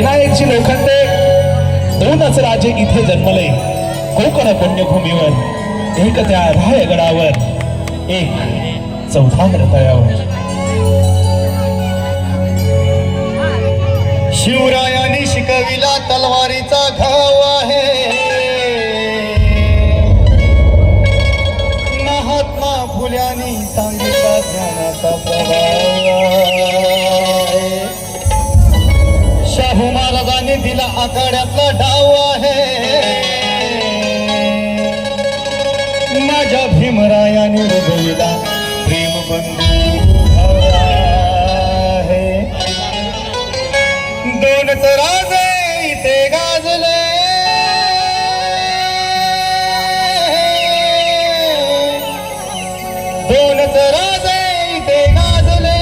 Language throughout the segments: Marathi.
विनायकची लोखंडे. दोनच राजे इथे जन्मले. कोकण पुण्यभूमीवर एक त्या रायगडावर एक चौथा रथयावर शिवरायाने शिकविला तलवारीचा घाव आहे. महात्मा फुल्याने सांगितला ज्ञानाचा आखाड्यातला डाव आहे. माझ्या भीमरायाने हृदयला प्रेम बंधू आहे. दोन राजे ते गाजले. दोनच राजे ते गाजले.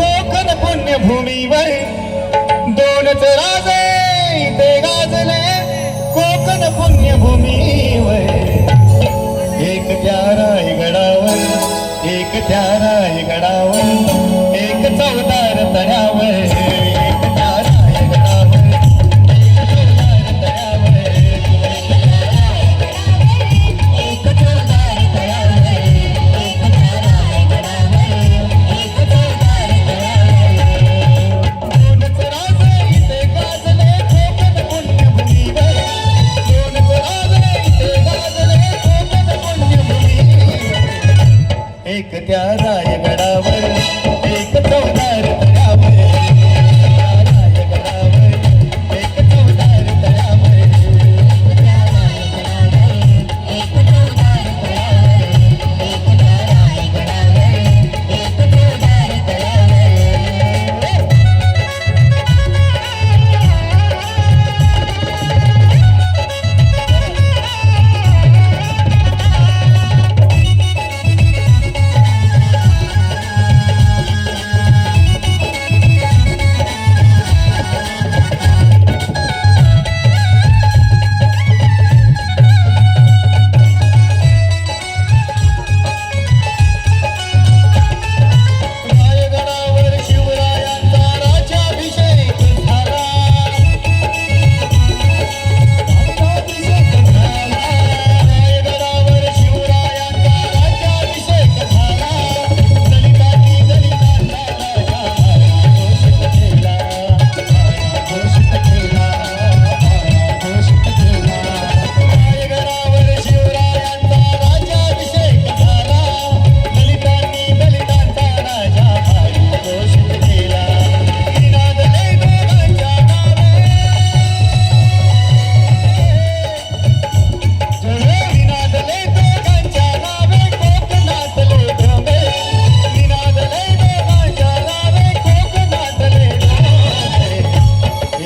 कोकण पुण्यभूमीवर दोनच राजे प्यारा ये घड़ा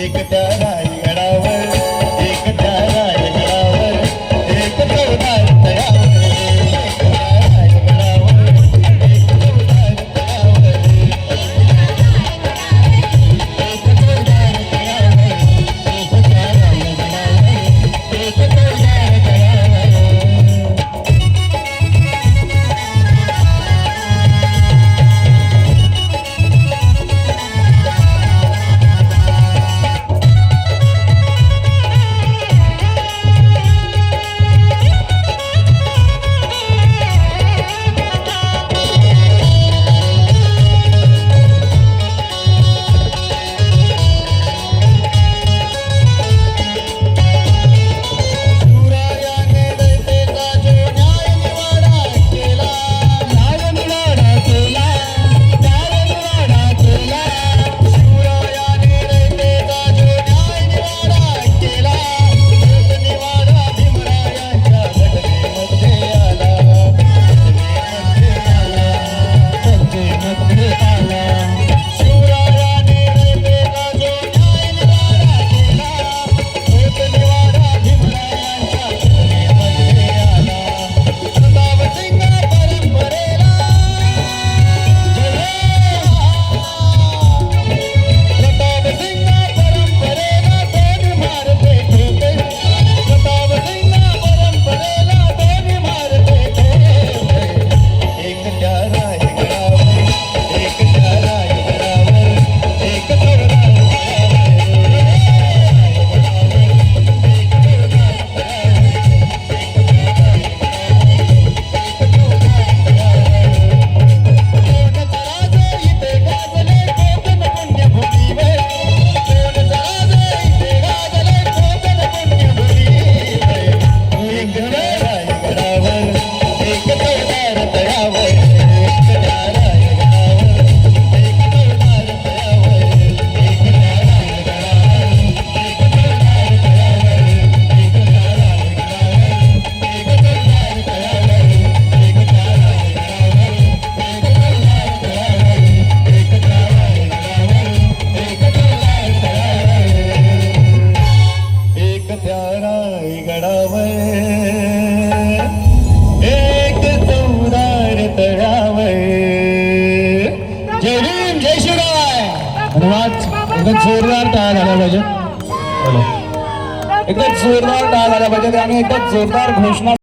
देखता एकदम जोरदार टाळ्या झाला पाहिजे. एकदम जोरदार टाळ्या झाला पाहिजे आणि एकदम जोरदार घोषणा